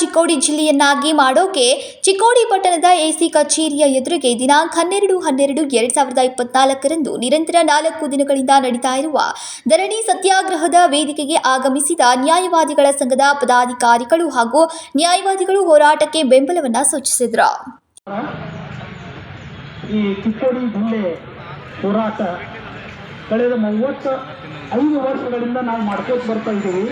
ಚಿಕ್ಕೋಡಿ ಜಿಲ್ಲೆಯನ್ನಾಗಿ ಮಾಡೋಕೆ ಚಿಕ್ಕೋಡಿ ಪಟ್ಟಣದ ಎಸಿ ಕಚೇರಿಯ ಎದುರಿಗೆ ದಿನಾಂಕ ಹನ್ನೆರಡು ಹನ್ನೆರಡು ಎರಡ್ ಸಾವಿರದ ಇಪ್ಪತ್ನಾಲ್ಕರಂದು ನಿರಂತರ ನಾಲ್ಕು ದಿನಗಳಿಂದ ನಡೀತಾ ಇರುವ ಧರಣಿ ಸತ್ಯಾಗ್ರಹದ ವೇದಿಕೆಗೆ ಆಗಮಿಸಿದ ನ್ಯಾಯವಾದಿಗಳ ಸಂಘದ ಪದಾಧಿಕಾರಿಗಳು ಹಾಗೂ ನ್ಯಾಯವಾದಿಗಳು ಹೋರಾಟಕ್ಕೆ ಬೆಂಬಲವನ್ನ ಸೂಚಿಸಿದರು. ಕಳೆದ ಮೂವತ್ತ ಐದು ವರ್ಷಗಳಿಂದ ನಾವು ಮಾಡ್ಕೋತ ಬರ್ತಾ ಇದ್ದೀವಿ.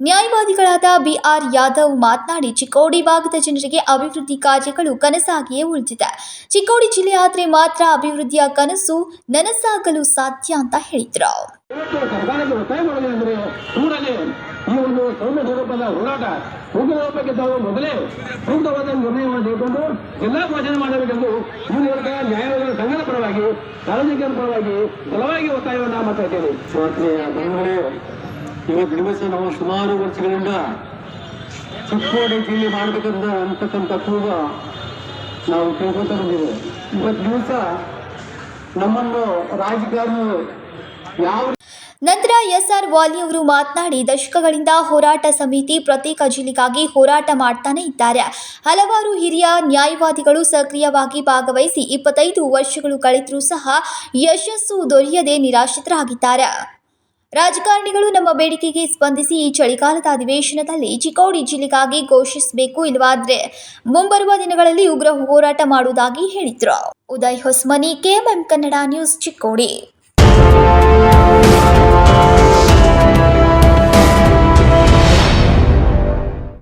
ನ್ಯಾಯವಾದಿಗಳಾದ ಬಿಆರ್ ಯಾದವ್ ಮಾತನಾಡಿ ಚಿಕ್ಕೋಡಿ ಭಾಗದ ಜನರಿಗೆ ಅಭಿವೃದ್ಧಿ ಕಾರ್ಯಗಳು ಕನಸಾಗಿಯೇ ಉಳಿದಿದೆ. ಚಿಕ್ಕೋಡಿ ಜಿಲ್ಲೆ ಆದರೆ ಮಾತ್ರ ಅಭಿವೃದ್ಧಿಯ ಕನಸು ನನಸಾಗಲು ಸಾಧ್ಯ ಅಂತ ಹೇಳಿದ್ರು. ಈ ಒಂದು ಸೌಮ್ಯ ಸ್ವರೂಪದ ಹೋರಾಟ ಮುಗಿದೋಪಕ್ಕೆ ತಾವು ಮೊದಲೇ ಸೂಕ್ತವಾದ ನಿರ್ಣಯವನ್ನು ತೆಗೆದುಕೊಂಡು ಎಲ್ಲಾ ಘೋಷಣೆ ಮಾಡಬೇಕೆಂದು ಈ ಮೂಲಕ ನ್ಯಾಯವಾದ ಸಂಘದ ಪರವಾಗಿ ಸಾರ್ವಜನಿಕರ ಪರವಾಗಿ ಬಲವಾಗಿ ಒತ್ತಾಯವನ್ನು ಮಾಡ್ತಾ ಇದ್ದೇವೆ. ಆತ್ಮೀಯ ಬಂಧುಗಳೇ ಇವತ್ತು ದಿವಸ ನಾವು ಸುಮಾರು ವರ್ಷಗಳಿಂದ ಚಿಕ್ಕೋಡಿ ಜಿಲ್ಲೆ ಮಾಡಬೇಕಂತ ಅಂತಕ್ಕಂಥ ಕೂಗ ನಾವು ಕೇಳ್ಕೊತಾ ಬಂದಿದ್ದೇವೆ ಇವತ್ತು ದಿವಸ ನಮ್ಮನ್ನು ರಾಜಕಾರಣಿ ಯಾವ ನಂತರ ಎಸ್ಆರ್ ವಾಲಿ ಅವರು ಮಾತನಾಡಿ ದಶಕಗಳಿಂದ ಹೋರಾಟ ಸಮಿತಿ ಪ್ರತ್ಯೇಕ ಜಿಲ್ಲೆಗಾಗಿ ಹೋರಾಟ ಮಾಡ್ತಾನೆ ಇದ್ದಾರೆ. ಹಲವಾರು ಹಿರಿಯ ನ್ಯಾಯವಾದಿಗಳು ಸಕ್ರಿಯವಾಗಿ ಭಾಗವಹಿಸಿ ಇಪ್ಪತ್ತೈದು ವರ್ಷಗಳು ಕಳೆದರೂ ಸಹ ಯಶಸ್ಸು ದೊರೆಯದೆ ನಿರಾಶ್ರಿತರಾಗಿದ್ದಾರೆ. ರಾಜಕಾರಣಿಗಳು ನಮ್ಮ ಬೇಡಿಕೆಗೆ ಸ್ಪಂದಿಸಿ ಈ ಚಳಿಗಾಲದ ಅಧಿವೇಶನದಲ್ಲಿ ಚಿಕ್ಕೋಡಿ ಜಿಲ್ಲೆಗಾಗಿ ಘೋಷಿಸಬೇಕು ಇಲ್ಲವಾದ್ರೆ ಮುಂಬರುವ ದಿನಗಳಲ್ಲಿ ಉಗ್ರ ಹೋರಾಟ ಮಾಡುವುದಾಗಿ ಹೇಳಿದ್ರು. Uday Hosmani, KMM Kannada news Chikkodi.